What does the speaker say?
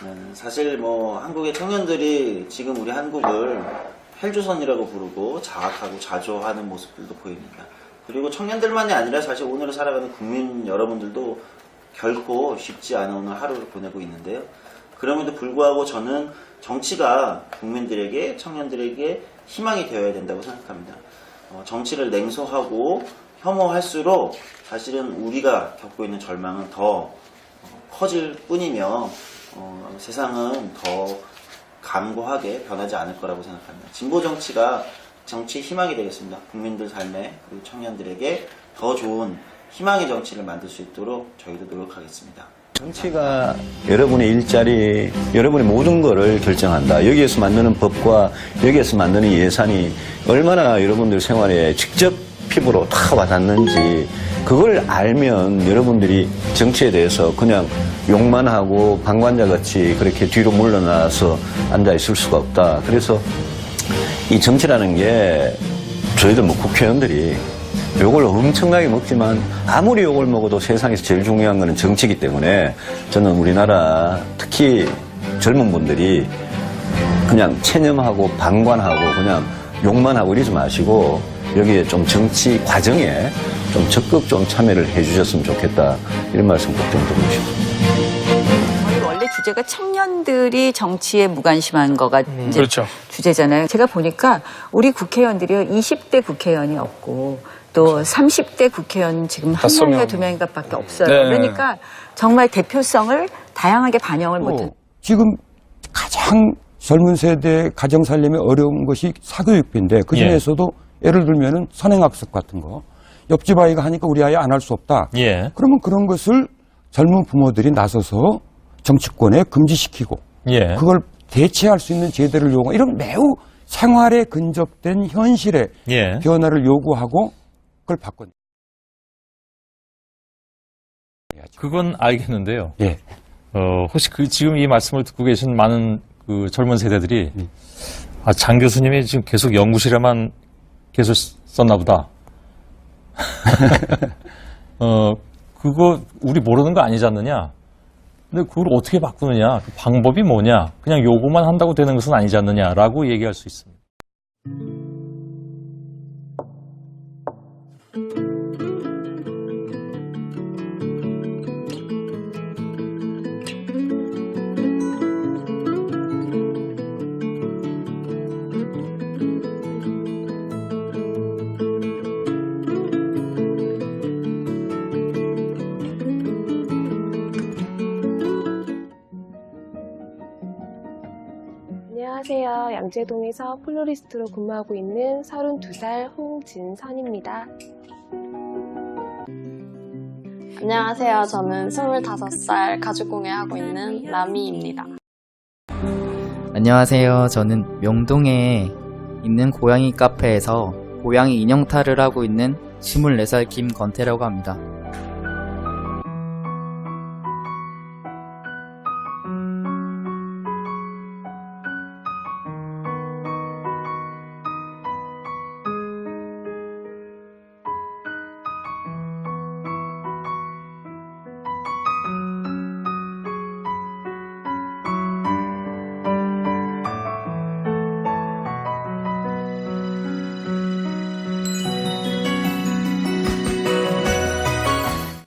네, 사실 뭐 한국의 청년들이 지금 우리 한국을 헬조선이라고 부르고 자학하고 자조하는 모습들도 보입니다. 그리고 청년들만이 아니라 사실 오늘을 살아가는 국민 여러분들도 결코 쉽지 않은 오늘 하루를 보내고 있는데요. 그럼에도 불구하고 저는 정치가 국민들에게 청년들에게 희망이 되어야 된다고 생각합니다. 어, 정치를 냉소하고 혐오할수록 사실은 우리가 겪고 있는 절망은 더 어, 커질 뿐이며 어, 세상은 더 감고하게 변하지 않을 거라고 생각합니다. 진보 정치가 정치의 희망이 되겠습니다. 국민들 삶에 그리고 청년들에게 더 좋은 희망의 정치를 만들 수 있도록 저희도 노력하겠습니다. 정치가 여러분의 일자리, 여러분의 모든 것을 결정한다. 여기에서 만드는 법과 여기에서 만드는 예산이 얼마나 여러분들 생활에 직접 피부로 다 와닿는지 그걸 알면 여러분들이 정치에 대해서 그냥 욕만 하고 방관자 같이 그렇게 뒤로 물러나서 앉아 있을 수가 없다. 그래서 이 정치라는 게 저희들 뭐 국회의원들이 욕을 엄청나게 먹지만 아무리 욕을 먹어도 세상에서 제일 중요한 거는 정치이기 때문에 저는 우리나라 특히 젊은 분들이 그냥 체념하고 방관하고 그냥 욕만 하고 이러지 마시고 여기에 좀 정치 과정에 좀 적극 좀 참여를 해 주셨으면 좋겠다 이런 말씀 꼭 좀 드리고 싶습니다. 저희 원래 주제가 청년들이 정치에 무관심한 거가 이제 그렇죠. 주제잖아요. 제가 보니까 우리 국회의원들이 20대 국회의원이 없고 또 30대 국회의원 지금 한 다섯 명인가 명. 두 명인가밖에 없어요. 네. 그러니까 정말 대표성을 다양하게 반영을 못한. 지금 가장 젊은 세대 가정 살림이 어려운 것이 사교육비인데 그 중에서도 예. 를 들면은 선행학습 같은 거 옆집 아이가 하니까 우리 아이 안 할 수 없다. 예. 그러면 그런 것을 젊은 부모들이 나서서 정치권에 금지시키고 예. 그걸 대체할 수 있는 제도를 요구 이런 매우 생활에 근접된 현실의 예. 변화를 요구하고 그걸 바꿔. 그건 알겠는데요. 예. 어, 혹시 그 지금 이 말씀을 듣고 계신 많은 그 젊은 세대들이 아, 장 교수님이 지금 계속 연구실에만 계속 썼나 보다. 어, 그거 우리 모르는 거 아니지 않느냐? 근데 그걸 어떻게 바꾸느냐? 그 방법이 뭐냐? 그냥 요거만 한다고 되는 것은 아니지 않느냐라고 얘기할 수 있습니다. 안녕하세요. 양재동에서 플로리스트로 근무하고 있는 32살 홍진선입니다. 안녕하세요. 저는 25살 가죽공예 하고 있는 라미입니다. 안녕하세요. 저는 명동에 있는 고양이 카페에서 고양이 인형탈을 하고 있는 24살 김건태라고 합니다.